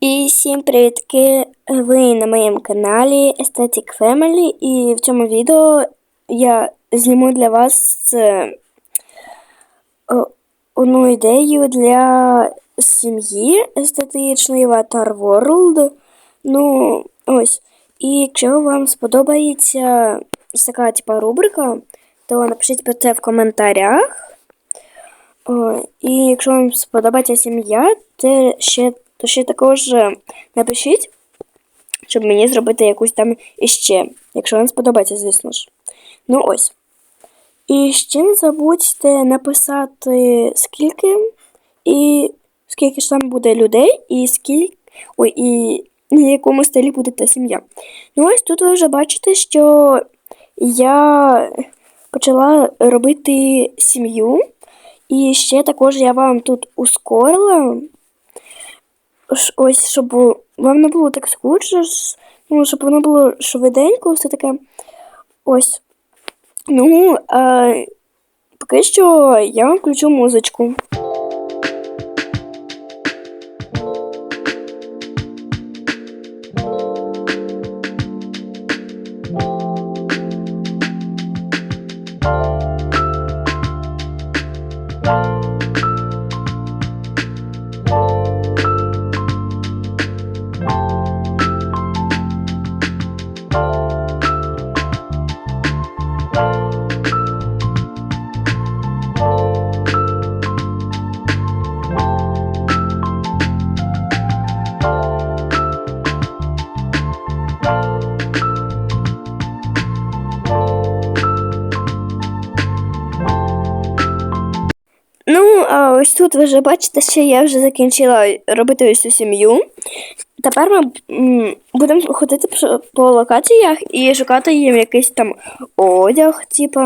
І всім привітки! Ви на моєму каналі Aesthetic Family і в цьому відео я зніму для вас е, одну ідею для сім'ї естетичної Avatar World. Ну, ось. І якщо вам сподобається така типа рубрика, то напишіть про це в коментарях. О, і якщо вам сподобається сім'я, то ще, то ще також е, напишіть, щоб мені зробити якусь там іще, якщо вам сподобається, звісно ж. Ну ось. І ще не забудьте написати скільки і скільки ж там буде людей, і скільки. Ой, і на якому стилі буде та сім'я. Ну ось тут ви вже бачите, що я почала робити сім'ю. І ще також я вам тут ускорила. Ось, щоб вам не було так скучно, ну, щоб воно було швиденько, все таке. Ось. Ну, а, поки що я вам включу музичку. Тут ви вже бачите, що я вже закінчила робити ось цю сім'ю. Тепер ми будемо ходити по- локаціях і шукати їм якийсь там одяг, типу.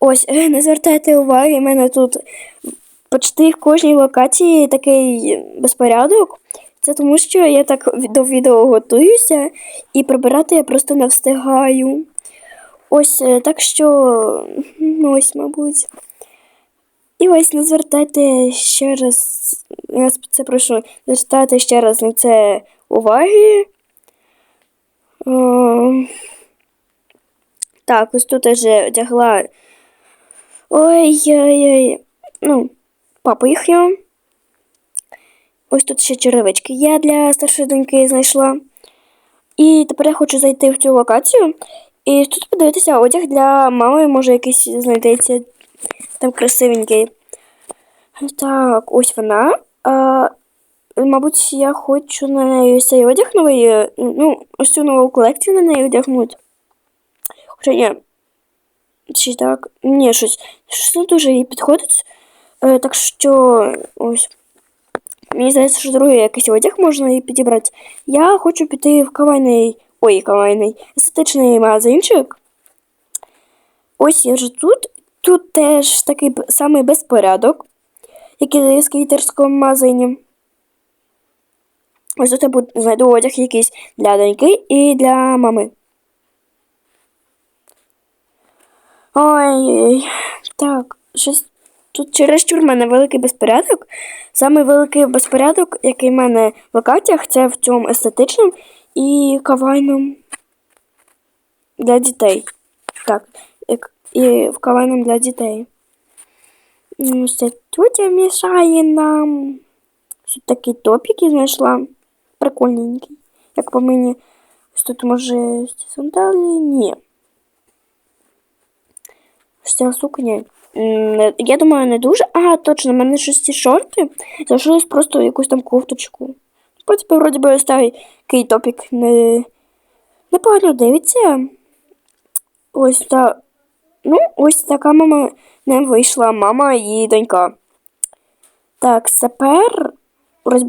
Ось, е, не звертайте уваги, в мене тут почти в кожній локації такий безпорядок. Це тому, що я так до відео готуюся і прибирати я просто не встигаю. Ось е, так що, ну ось, мабуть. І ось не звертайте ще раз, я це прошу, звертайте ще раз на це уваги. О, так, ось тут я вже одягла. Ой-ой-ой. Ну, папу їхню. Ось тут ще черевички я для старшої доньки знайшла. І тепер я хочу зайти в цю локацію. І тут подивитися одяг для мами, може якийсь знайдеться там красивенький. Так, ось вона. А, мабуть, я хочу на неї цей одяг новий. е, Ну, ось цю нову колекцію на неї одягнути. Хоча ні. Чи так? Ні, щось. Щось не дуже їй підходить. Е, так що ось. Мені здається, що другий якийсь одяг можна їй підібрати. Я хочу піти в кавайний. Ой, кавайний. Естетичний магазинчик. Ось я вже тут. Тут теж такий самий безпорядок, як і в скейтерському магазині. Ось тут я буду- знайду одяг якийсь для доньки і для мами. Ой, так, щось тут чересчур в мене великий безпорядок. Самий великий безпорядок, який в мене в локаціях, це в цьому естетичному і кавайному для дітей. Так, як- і в кавайному для дітей. Ну, ця тетя мішає нам. Ось такий топік я знайшла. Прикольненький. Як по мені. Ось тут може сандалі. Ні. Ось ця сукня. Я думаю, не дуже. А, точно, в мене щось ці шорти. Залишилось просто якусь там кофточку. В принципі, вроді би ось такий топік не... непогано дивиться. Ось та. Ну, ось така мама не вийшла, мама і донька. Так, тепер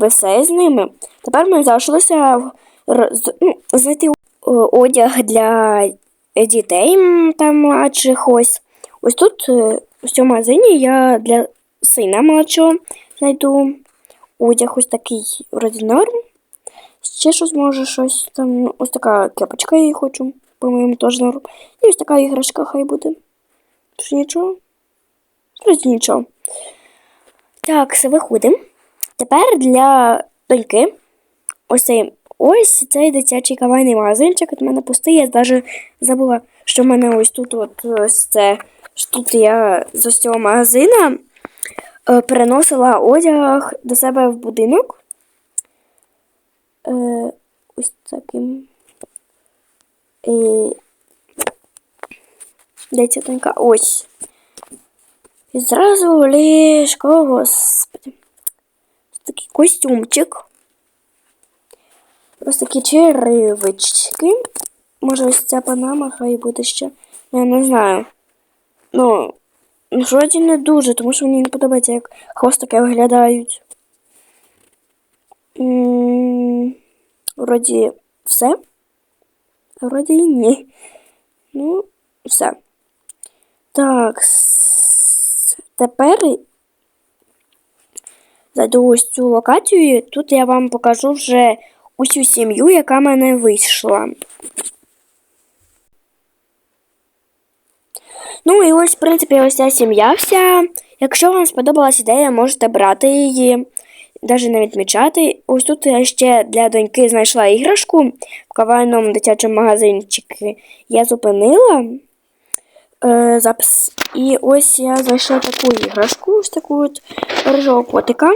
все з ними. Тепер ми залишилося роз- ну, знайти одяг для дітей там младших ось. Ось тут, е, у цьому магазині я для сина молодшого знайду одяг ось такий вроді. Ще щось може щось там. ну, Ось така кепочка я її хочу, по-моєму, теж норм. І ось така іграшка хай буде. Тож нічого. Вроді нічого. Так, все виходимо. Тепер для доньки ось цей ось цей дитячий кавайний магазинчик. От мене пустий. Я навіть забула, що в мене ось тут от ось це. що Тут я з ось цього магазина е, переносила одяг до себе в будинок. Е, ось таким. І... Де тонька? Ось. І зразу ліжко, господи. Ось такий костюмчик. Ось такі черевички. Може, ось ця панама хай буде ще. Я не знаю. Ну, вроді не дуже, тому що мені не подобається, як хвостики виглядають. Вроді все. Вроді і ні. Ну, все. Так. Тепер зайду ось цю локацію. Тут я вам покажу вже усю сім'ю, яка в мене вийшла. Ну і ось, в принципі, ось ця сім'я вся. Якщо вам сподобалась ідея, можете брати її, навіть не відмічати. Ось тут я ще для доньки знайшла іграшку в кавайному дитячому магазинчику. Я зупинила е, запис. І ось я знайшла таку іграшку, ось таку от рижого котика.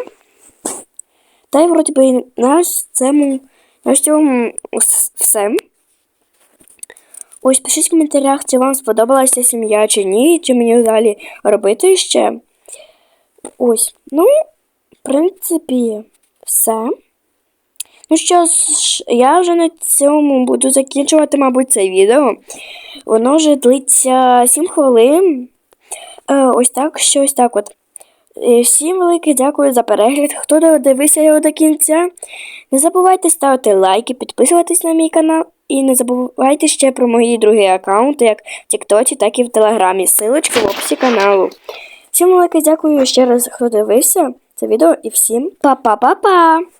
Та й вроді би на цьому, на цьому все. Ось пишіть в коментарях, чи вам сподобалася сім'я чи ні, чи мені далі робити ще. Ось, ну, в принципі, все. Ну що ж, я вже на цьому буду закінчувати, мабуть, це відео. Воно вже длиться 7 хвилин. Е, ось так, що ось так от. Е, Всім велике дякую за перегляд. Хто додивився його до кінця. Не забувайте ставити лайки, підписуватись на мій канал. І не забувайте ще про мої другі аккаунти, як в Тіктоці, так і в Телеграмі. Силочки в описі каналу. Всім велике дякую ще раз, хто дивився це відео, і всім па-па-па-па!